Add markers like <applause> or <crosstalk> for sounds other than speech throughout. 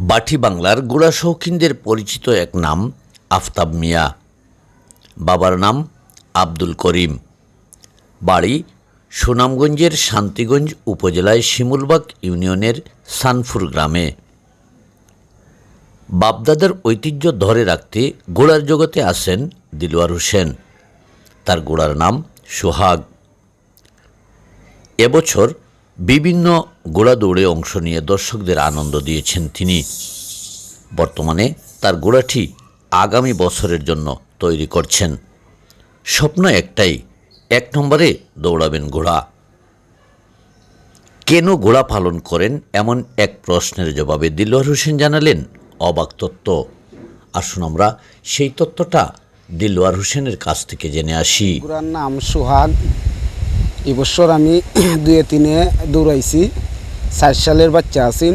বাটি বাংলার গোড়া শৌখিনদের পরিচিত এক নাম আফতাব মিয়া। বাবার নাম আব্দুল করিম। বাড়ি সুনামগঞ্জের শান্তিগঞ্জ উপজেলায় শিমুলবাগ ইউনিয়নের সানফুর গ্রামে। বাপদাদার ঐতিহ্য ধরে রাখতে গোড়ার জগতে আসেন দিলওয়ার হোসেন। তার গোড়ার নাম সোহাগ। এবছর বিভিন্ন গোড়া দৌড়ে অংশ নিয়ে দর্শকদের আনন্দ দিয়েছেন তিনি। বর্তমানে তার গোড়াটি আগামী বছরের জন্য তৈরি করছেন। স্বপ্ন একটাই, এক নম্বরে দৌড়াবেন ঘোড়া। কেন ঘোড়া পালন করেন? এমন এক প্রশ্নের জবাবে দিলওয়ার হোসেন জানালেন, অবাক তত্ত্ব। আসুন আমরা সেই তত্ত্বটা দিলওয়ার হোসেনের কাছ থেকে জেনে আসি। নাম সোহাগ এবছর আমি <clears throat> দুয়ে তিনে দৌড়াইছি। ষাট সালের বাচ্চা আছি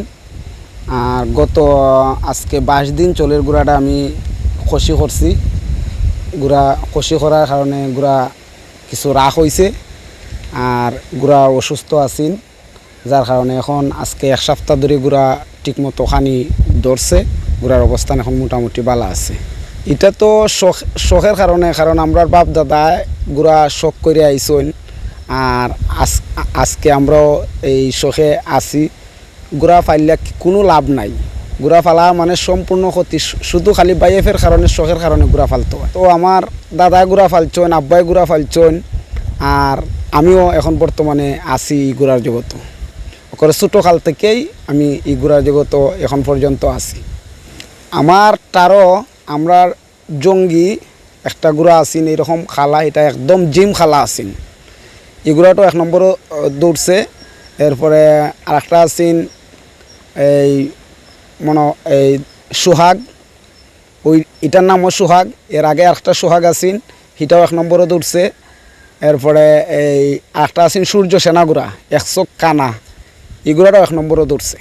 আর গত, আজকে বাইশ দিন চলের গুড়াটা আমি খসি করছি। গুড়া খসি করার কারণে গুড়া কিছু রাখ হয়েছে আর গুড়া অসুস্থ আছেন যার কারণে এখন আজকে এক সপ্তাহ ধরে গুড়া ঠিকমতো খানি ধরছে। গুড়ার অবস্থান এখন মোটামুটি ভালো আছে। এটা তো শখ, শখের কারণে, কারণ আমরা বাপ দাদা গুড়া শখ করে আইসন আর আজ- আজকে আমরাও এই শখে আছি। গুড়া ফাইলে কোনো লাভ নাই। গুড়া ফালা মানে সম্পূর্ণ ক্ষতি শুধু খালি বাইএফের কারণে, শখের কারণে গুড়া ফালতে তো আমার দাদা গুড়া ফালছেন আব্বাই গুড়া ফালছেন আর আমিও এখন বর্তমানে আছি এই গুড়ার জগত। ওকরে ছোটো কাল থেকেই আমি এই গুড়ার জগত এখন পর্যন্ত আছি। আমার তারও আমরা জঙ্গি, একটা গুড়া আছেন, এরকম খালা, এটা একদম জিম খালা আছেন। এগুলাটো এক নম্বরও দৌড়ছে। এরপরে আর একটা আছেন এই মনে, এই সোহাগ। ওই এটার নামও সোহাগ, এর আগে একটা সোহাগ আছেন সেটাও এক নম্বরও দৌড়ছে। এরপরে এই একটা আছেন সূর্য সেনাগুড়া, একশো কানা। এগুলাটাও এক নম্বরও দৌড়ছে।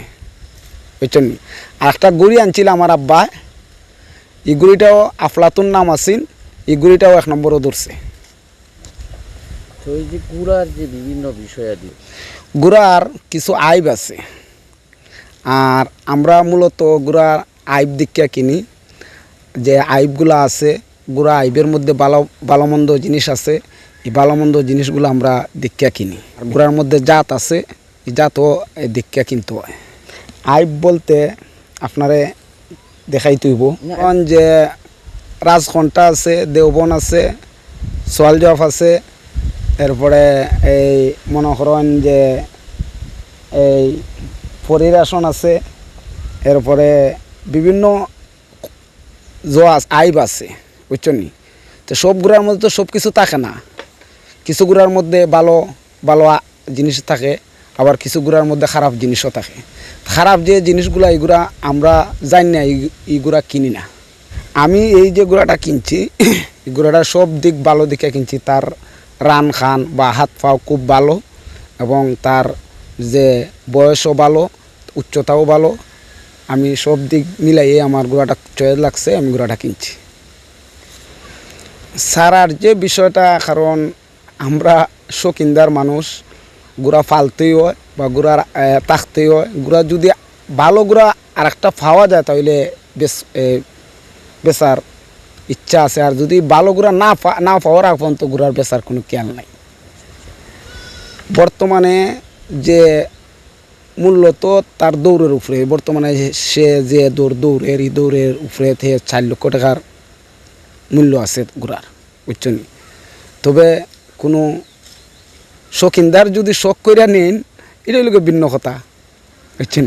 বুঝছেন? নি? আর একটা গুড়ি আনছিল আমার আব্বা। এই গুড়িটাও আফলাতুন নাম আছেন, এই গুড়িটাও এক নম্বরও দৌড়ছে। তো এই যে গুড়ার যে বিভিন্ন বিষয়াদি। গুড়ার কিছু আইব আছে। আর আমরা মূলত গুড়ার আইব দীক্ষা কিনি। যে আইবগুলো আছে গুড়া আইবের মধ্যে ভালো ভালো মন্দ জিনিস আছে এই ভালো মন্দ জিনিসগুলো আমরা দীক্ষা কিনি। আর গুড়ার মধ্যে জাত আছে এই জাতও এই দীক্ষা কিনতে হয়। আইব বলতে আপনারে দেখাই তুইব যে রাজখন্টা আছে দেওবন আছে সোয়ালজফ আছে এরপরে এই মনে করেন যে এই পরিরাসন আছে, এরপরে বিভিন্ন জোয়াস আইব আছে, বুঝছেন তো সব গুড়ার মধ্যে তো সব কিছু থাকে না। কিছু গুড়ার মধ্যে ভালো ভালো জিনিস থাকে, আবার কিছু গুড়ার মধ্যে খারাপ জিনিসও থাকে। খারাপ যে জিনিসগুলো এইগুলা আমরা জানি না, এই- এইগুলা কিনি না। আমি এই যে গুড়াটা কিনছি, <coughs> এই গুড়াটা সব দিক ভালো দিকে কিনছি, তার রান খান বা হাত পাও খুব ভালো এবং তার যে বয়সও ভালো, উচ্চতাও ভালো। আমি সব দিক মিলাইয়ে আমার গুড়াটা চয়েস লাগছে, আমি গুড়াটা কিনছি। সারার যে বিষয়টা, কারণ আমরা শৌখিনদার মানুষ, গুড়া ফালতেই হয় বা গুড়ার তাকতেই হয়। গুড়া যদি ভালো গুড়া আর একটা পাওয়া যায়, তাহলে বেশ বেচার ইচ্ছা আছে। আর যদি ভালো গুড়া না না পাওয়ার আগ পর্যন্ত গুড়ার বেচার কোনো খেয়াল নাই। বর্তমানে যে মূল্য তো তার দৌড়ের উপরে, বর্তমানে সে যে দৌড় দৌড়ের এই দৌড়ের উপরে থেকে চার লক্ষ টাকার মূল্য আছে গুড়ার বুঝছেন? তবে কোনো শৌখিনদার যদি শখ করিয়া নেন এটা হইল ভিন্ন কথা, বুঝছেন?